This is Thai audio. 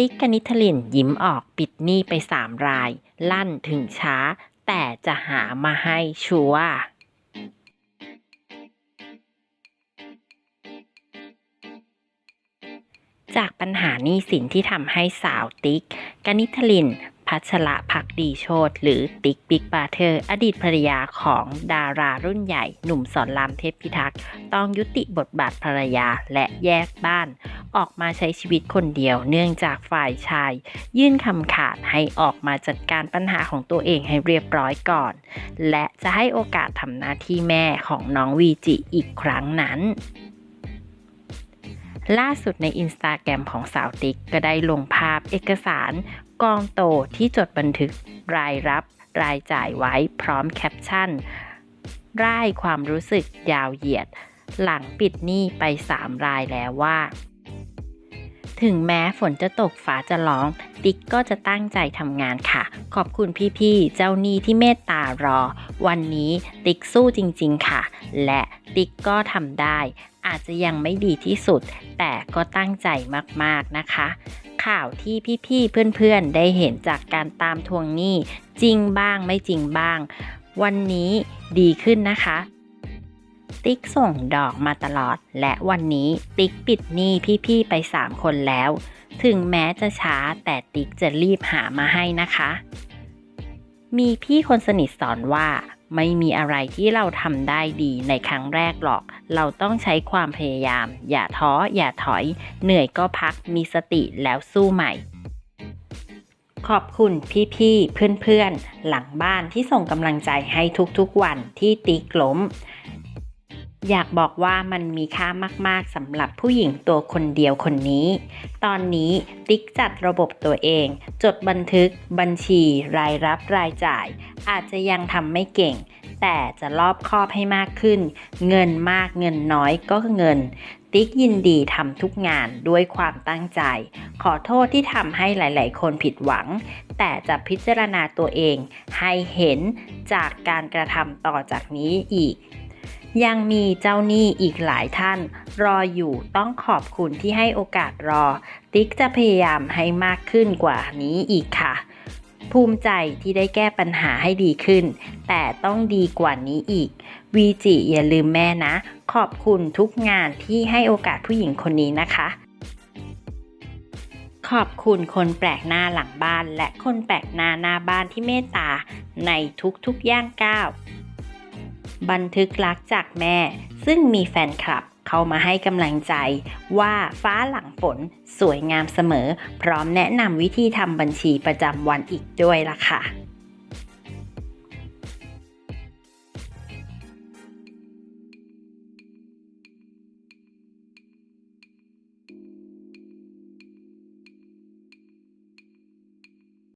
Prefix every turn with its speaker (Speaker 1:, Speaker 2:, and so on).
Speaker 1: ติ๊กกนิทลินยิ้มออกปิดหนี้ไปสามราย ลั่นถึงช้า แต่จะหามาให้ชัวร์จากปัญหาหนี้สินที่ทำให้สาวติ๊กกนิทลิน พัชระพักดีโชตหรือติ๊กบิ๊กบาเทอร์ อดีตภรรยาของดารารุ่นใหญ่ หนุ่มสอนรามเทพพิทักษ์ต้องยุติบทบาทภรรยาและแยกบ้าน ออกมาใช้ชีวิตคนเดียวเนื่องจากฝ่ายชาย ยื่นคำขาดให้ออกมาจัดการปัญหาของตัวเองให้เรียบร้อยก่อน และจะให้โอกาสทำหน้าที่แม่ของน้องวีจิอีกครั้งนั้น ล่าสุดในอินสตาแกรมของสาวติ๊กก็ได้ลงภาพเอกสารกองโตที่จดบันทึกรายรับรายจ่ายไว้พร้อมแคปชั่นร่ายความรู้สึกยาวเหยียด หลังปิดหนี้ไป 3 รายแล้วว่า ถึงแม้ฝนจะตกฟ้าจะร้อง ติ๊กก็จะตั้งใจทำงานค่ะ ขอบคุณพี่ๆ เจ้าหนี้ที่เมตตารอ วันนี้ติ๊กสู้จริงๆค่ะ และติ๊กก็ทำได้ อาจจะยังไม่ดีที่สุด แต่ก็ตั้งใจมากๆนะคะ ข่าวที่พี่ๆเพื่อนๆได้เห็นจากการตามทวงหนี้จริงบ้างไม่จริงบ้าง วันนี้ดีขึ้นนะคะ ติ๊กส่งดอกมาตลอด และวันนี้ติ๊กปิดหนี้พี่ๆไป 3 คนแล้ว ถึงแม้จะช้าแต่ติ๊กจะรีบหามาให้นะคะ มีพี่คนสนิทสอนว่า ไม่มีอะไรที่เราทำได้ดีในครั้งแรกหรอก เราต้องใช้ความพยายาม อย่าท้อ อย่าถอย เหนื่อยก็พัก มีสติแล้วสู้ใหม่ ขอบคุณพี่ๆ เพื่อนๆ หลังบ้านที่ส่งกำลังใจให้ทุกๆวันที่ติ๊กล้ม อยากบอกว่ามันมีค่ามาก ๆสำหรับผู้หญิงตัวคนเดียวคนนี้ ตอนนี้ติ๊กจัดระบบตัวเอง จดบันทึก บัญชี รายรับรายจ่าย อาจจะยังทำไม่เก่ง แต่จะรอบคอบให้มากขึ้น เงินมากเงินน้อยก็เงิน ติ๊กยินดีทำทุกงานด้วยความตั้งใจ ขอโทษที่ทำให้หลาย ๆ คนผิดหวัง แต่จะพิจารณาตัวเองให้เห็นจากการกระทำต่อจากนี้อีก ยังมีเจ้าหนี้อีกหลายท่าน รออยู่ต้องขอบคุณที่ให้โอกาสรอ ติ๊กจะพยายามให้มากขึ้นกว่านี้อีกค่ะ ภูมิใจที่ได้แก้ปัญหาให้ดีขึ้น แต่ต้องดีกว่านี้อีก วีจิอย่าลืมแม่นะ ขอบคุณทุกงานที่ให้โอกาสผู้หญิงคนนี้นะคะขอบคุณคนแปลกหน้าหลังบ้านและคนแปลกหน้าหน้าบ้านที่เมตตาในทุกๆย่างก้าว บันทึกรักจากแม่ ซึ่งมีแฟนคลับเข้ามาให้กำลังใจว่าฟ้าหลังฝนสวยงามเสมอ พร้อมแนะนำวิธีทำบัญชีประจำวันอีกด้วยล่ะค่ะ